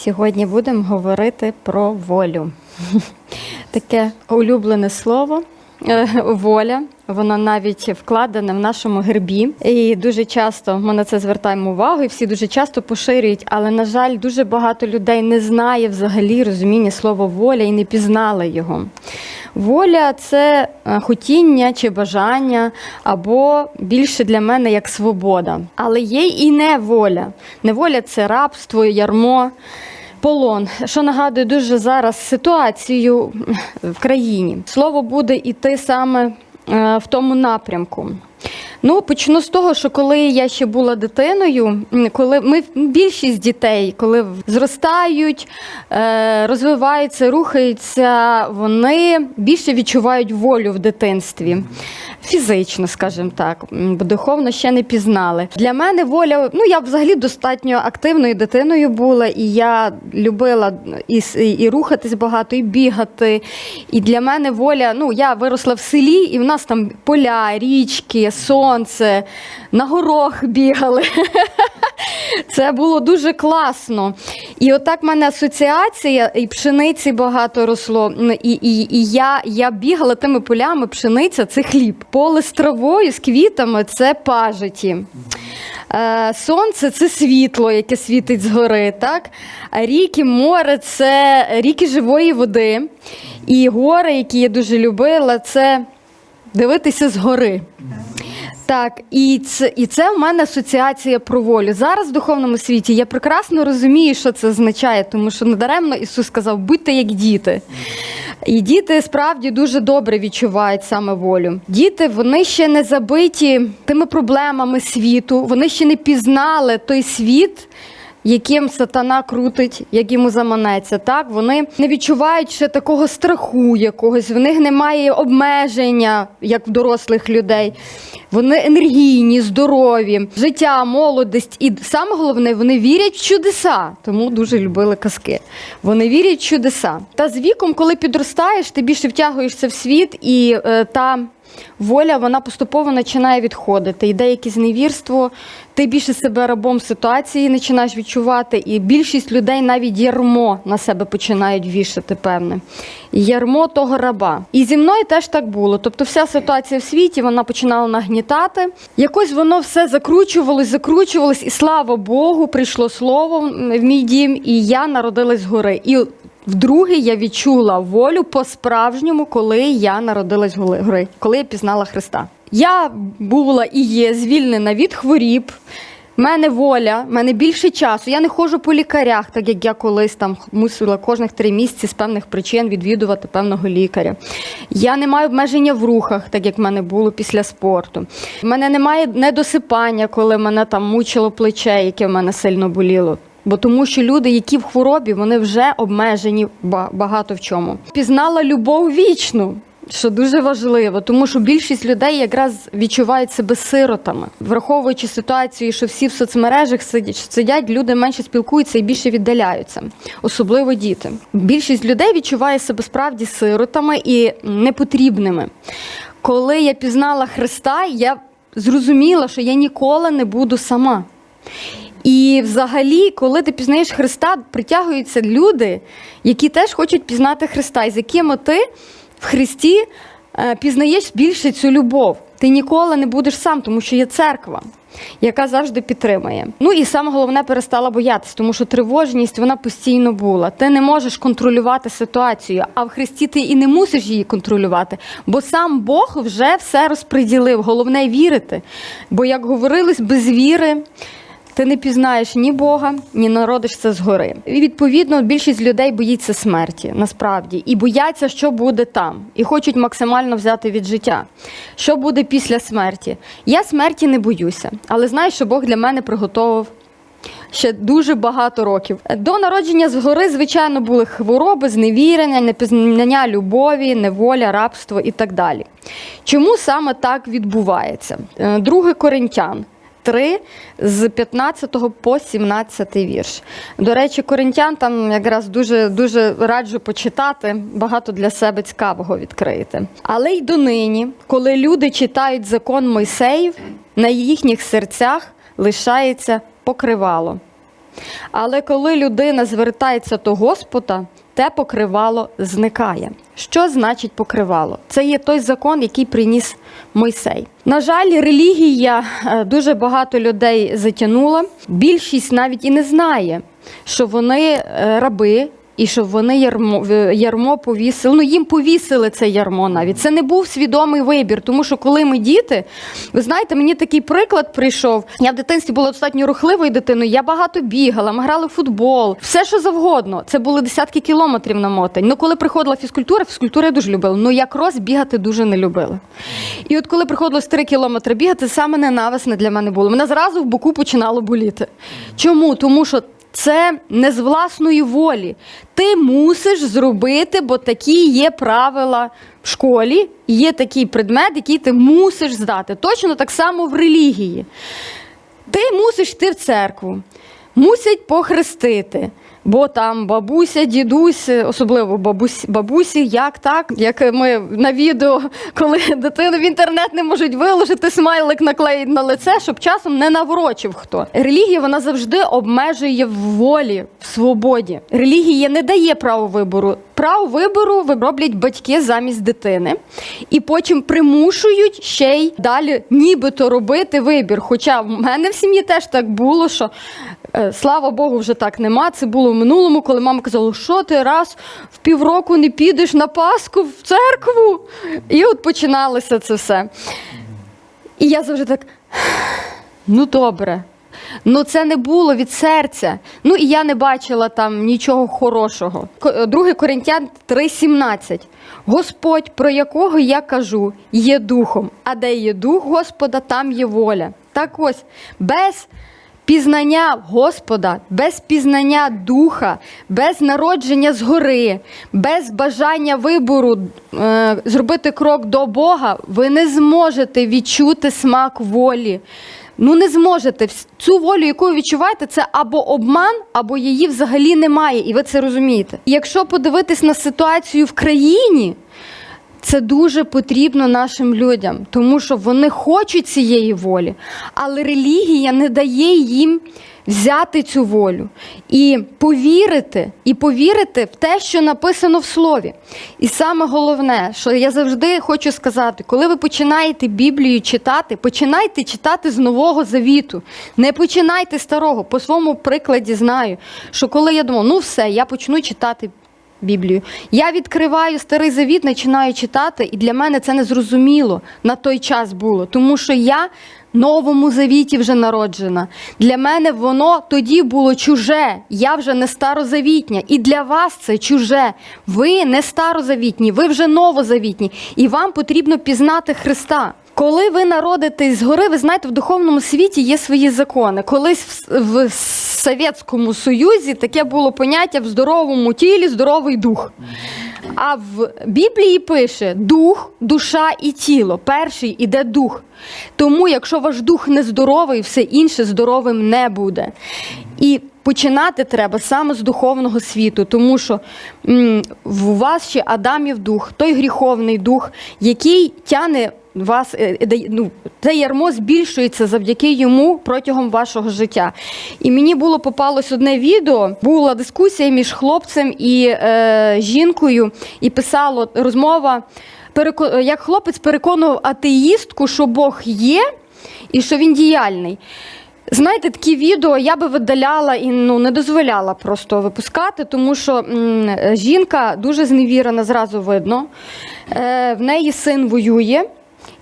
Сьогодні будемо говорити про волю. Таке улюблене слово. Е, Воля, вона навіть вкладена в нашому гербі. І дуже часто ми на це звертаємо увагу, і всі дуже часто поширюють. Але, на жаль, дуже багато людей не знає взагалі розуміння слова воля і не пізнали його. Воля це е, хотіння чи бажання, або більше для мене як свобода. Але є і неволя. Неволя це рабство, ярмо. Полон, що нагадує дуже зараз ситуацію в країні. Слово буде йти саме е, в тому напрямку. Ну, почну з того, що коли я ще була дитиною, коли ми більшість дітей, коли зростають, е, розвиваються, рухаються, вони більше відчувають волю в дитинстві. Фізично, скажімо так, бо духовно ще не пізнали. Для мене воля, ну я взагалі достатньо активною дитиною була, і я любила і, і рухатись багато, і бігати. І для мене воля, ну я виросла в селі, і в нас там поля, річки, сонце, на горох бігали. Це було дуже класно. І отак в мене асоціація, і пшениці багато росло. Ну, І, і, і я, я бігала тими полями, пшениця це хліб. Поле з травою, з квітами це пажиті. Е, Сонце це світло, яке світить згори. Так? А ріки, море це ріки живої води. І гори, які я дуже любила, це дивитися згори. Так, і це, і це в мене асоціація про волю. Зараз в духовному світі я прекрасно розумію, що це означає, тому що недаремно Ісус сказав, будьте як діти. І діти справді дуже добре відчувають саме волю. Діти вони ще не забиті тими проблемами світу, вони ще не пізнали той світ. Яким сатана крутить, як йому заманеться, так вони не відчувають ще такого страху якогось, в них немає обмеження, як в дорослих людей. Вони енергійні, здорові, життя, молодість. І саме головне, вони вірять в чудеса, тому дуже любили казки. Вони вірять в чудеса. Та з віком, коли підростаєш, ти більше втягуєшся в світ, і е, та воля вона поступово починає відходити. Йде якесь невірство, ти більше себе рабом ситуації починаєш відчувати, і більшість людей навіть ярмо на себе починають вішати, певне. Ярмо того раба. І зі мною теж так було. Тобто, вся ситуація в світі вона починала нагнітати. Якось воно все закручувалось, закручувалось, і слава Богу, прийшло слово в мій дім, і я народилась згори. І Вдруге я відчула волю по-справжньому, коли я народилась гори, коли я пізнала Христа. Я була і є звільнена від хворіб. в мене воля, в мене більше часу. Я не ходжу по лікарях, так як я колись там мусила кожних три місяці з певних причин відвідувати певного лікаря. Я не маю обмеження в рухах, так як в мене було після спорту. В мене немає недосипання, коли мене там мучило плече, яке в мене сильно боліло. Бо тому, що люди, які в хворобі, вони вже обмежені багато в чому. Пізнала любов вічну. Що дуже важливо, тому що більшість людей якраз відчувають себе сиротами, враховуючи ситуацію, що всі в соцмережах сидять, люди менше спілкуються і більше віддаляються, особливо діти. Більшість людей відчуває себе справді сиротами і непотрібними. Коли я пізнала Христа, я зрозуміла, що я ніколи не буду сама. І взагалі, коли ти пізнаєш Христа, притягуються люди, які теж хочуть пізнати Христа, і з якими ти в Христі е, пізнаєш більше цю любов. Ти ніколи не будеш сам, тому що є церква, яка завжди підтримує. Ну і саме головне перестала боятися, тому що тривожність вона постійно була. Ти не можеш контролювати ситуацію, а в Христі ти і не мусиш її контролювати, бо сам Бог вже все розподілив. Головне вірити. Бо, як говорилось, без віри. Ти не пізнаєш ні Бога, ні народишся згори. І відповідно більшість людей боїться смерті насправді і бояться, що буде там, і хочуть максимально взяти від життя. Що буде після смерті? Я смерті не боюся, але знаю, що Бог для мене приготував. Ще дуже багато років. До народження згори, звичайно, були хвороби, зневірення, непізнання любові, неволя, рабство і так далі. Чому саме так відбувається? Е, Друге Коринтян 3 з 15 по 17 вірш. До речі, коринтян там якраз дуже дуже раджу почитати, багато для себе цікавого відкриєте. Але й донині, коли люди читають закон Мойсеїв, на їхніх серцях лишається покривало. Але коли людина звертається до Господа, те покривало зникає. Що значить покривало? Це є той закон, який приніс Мойсей. На жаль, релігія е, дуже багато людей затягнула. Більшість навіть і не знає, що вони е, раби. І щоб вони ярмо, ярмо повісили. Ну їм повісили це ярмо навіть. Це не був свідомий вибір. Тому що коли ми діти, ви знаєте, мені такий приклад прийшов. Я в дитинстві була достатньо рухливою дитиною. Я багато бігала, ми грали в футбол, все що завгодно. Це були десятки кілометрів на мотень. Ну коли приходила фізкультура, фізкультуру я дуже любила. Ну як роз бігати дуже не любила. І от коли приходилось 3 кілометри бігати, саме ненависне для мене було. Мене зразу в боку починало боліти. Чому? Тому що це не з власної волі. Ти мусиш зробити, бо такі є правила в школі, є такий предмет, який ти мусиш здати. Точно так само в релігії. Ти мусиш йти в церкву, мусять похрестити. Бо там бабуся, дідусь, особливо бабусь, бабусі, як так, як ми на відео, коли дитину в інтернет не можуть виложити, смайлик наклеїть на лице, щоб часом не наврочив хто. Релігія вона завжди обмежує в волі, в свободі. Релігія не дає право вибору. Право вибору роблять батьки замість дитини, і потім примушують ще й далі нібито робити вибір. Хоча в мене в сім'ї теж так було, що е, слава Богу, вже так нема. Це було в минулому, коли мама казала, що ти раз в півроку не підеш на Пасху в церкву. І от починалося це все. І я завжди так. Ну, добре. Ну, це не було від серця. Ну і я не бачила там нічого хорошого. Ко- Другий Коринтян 3,17. Господь, про якого я кажу, є духом. А де є дух Господа, там є воля. Так ось, без пізнання Господа, без пізнання духа, без народження згори, без бажання вибору е, зробити крок до Бога, ви не зможете відчути смак волі. Ну не зможете. Цю волю, яку ви відчуваєте, це або обман, або її взагалі немає, і ви це розумієте. Якщо подивитись на ситуацію в країні, це дуже потрібно нашим людям, тому що вони хочуть цієї волі, але релігія не дає їм взяти цю волю і повірити, і повірити в те, що написано в слові. І саме головне, що я завжди хочу сказати, коли ви починаєте Біблію читати, починайте читати з Нового Завіту. Не починайте старого. По своєму прикладі знаю, що коли я думав, ну все, я почну читати Біблію. Я відкриваю старий завіт, починаю читати, і для мене це не зрозуміло на той час було, тому що я новому завіті вже народжена. Для мене воно тоді було чуже. Я вже не старозавітня. І для вас це чуже. Ви не старозавітні, ви вже новозавітні, і вам потрібно пізнати Христа. Коли ви народитесь згори, ви знаєте, в духовному світі є свої закони. Колись в Совєтському Союзі таке було поняття в здоровому тілі здоровий дух. А в Біблії пише дух, душа і тіло. Перший іде дух. Тому, якщо ваш дух нездоровий, все інше здоровим не буде. І починати треба саме з духовного світу, тому що м, в вас ще Адамів дух, той гріховний дух, який тяне вас, е, ну, це ярмо збільшується завдяки йому протягом вашого життя. І мені було попалось одне відео, була дискусія між хлопцем і е, жінкою, і писало розмова, як хлопець переконував атеїстку, що Бог є і що він діяльний. Знаєте, такі відео я би видаляла і ну не дозволяла просто випускати, тому що м, жінка дуже зневірена, зразу видно. Е, в неї син воює,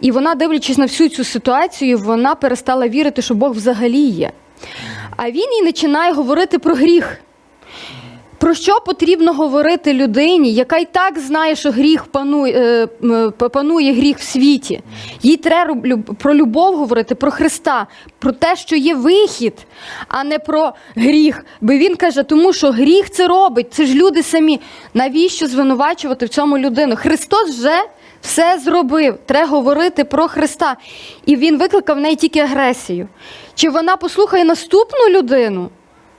і вона, дивлячись на всю цю ситуацію, вона перестала вірити, що Бог взагалі є. А він їй починає говорити про гріх. Про що потрібно говорити людині, яка й так знає, що гріх панує, е, панує гріх в світі? Їй треба про любов говорити, про Христа, про те, що є вихід, а не про гріх. Бо він каже, тому що гріх це робить, це ж люди самі. Навіщо звинувачувати в цьому людину? Христос вже все зробив. Треба говорити про Христа. І він викликав в неї тільки агресію. Чи вона послухає наступну людину?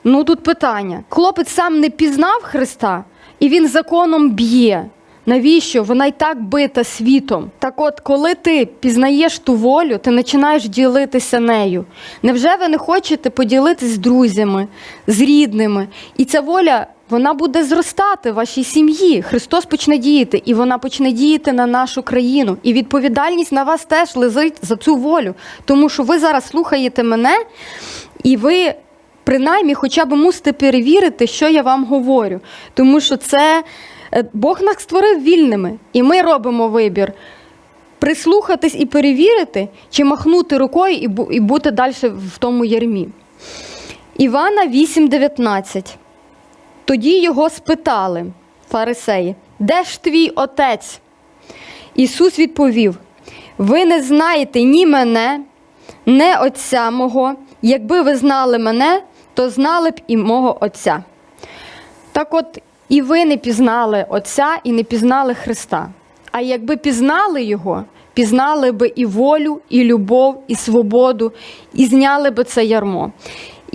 Ну тут питання. Хлопець сам не пізнав Христа, і він законом б'є. Навіщо? Вона й так бита світом. Так от, коли ти пізнаєш ту волю, ти починаєш ділитися нею. Невже ви не хочете поділитися з друзями, з рідними? І ця воля. Вона буде зростати в вашій сім'ї. Христос почне діяти, і вона почне діяти на нашу країну. І відповідальність на вас теж лежить за цю волю. Тому що ви зараз слухаєте мене, і ви принаймні хоча б мусите перевірити, що я вам говорю. Тому що це е, Бог нас створив вільними, і ми робимо вибір. Прислухатись і перевірити, чи махнути рукою і бути далі в тому ярмі. Івана 8,19. Тоді його спитали, фарисеї, де ж твій отець? Ісус відповів: Ви не знаєте ні мене, ні Отця мого. Якби ви знали мене, то знали б і мого Отця. Так от, і ви не пізнали Отця і не пізнали Христа. А якби пізнали Його, пізнали би і волю, і любов, і свободу, і зняли би це ярмо.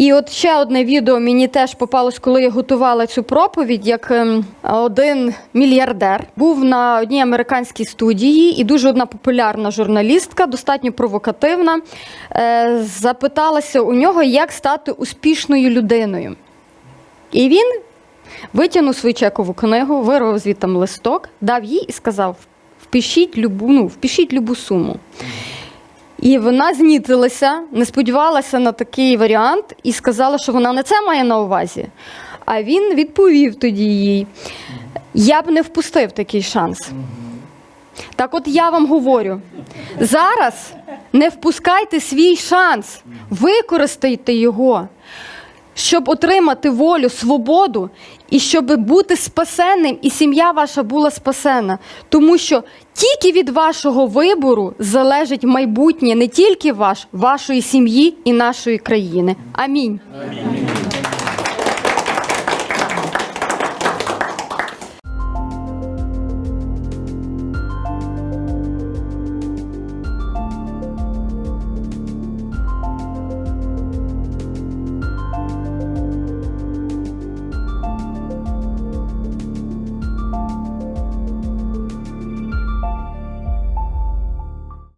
І от ще одне відео мені теж попалось, коли я готувала цю проповідь, як ем, один мільярдер був на одній американській студії, і дуже одна популярна журналістка, достатньо провокативна, е, запиталася у нього, як стати успішною людиною. І він витягнув свою чекову книгу, вирвав звідти листок, дав їй і сказав: впишіть любу, ну, впишіть любу суму. І вона знітилася, не сподівалася на такий варіант і сказала, що вона не це має на увазі. А він відповів тоді їй: я б не впустив такий шанс. Так от я вам говорю: зараз не впускайте свій шанс, використайте його, щоб отримати волю, свободу і щоб бути спасенним, і сім'я ваша була спасена. Тому що тільки від вашого вибору залежить майбутнє не тільки ваш, вашої сім'ї і нашої країни. Амінь. Амінь.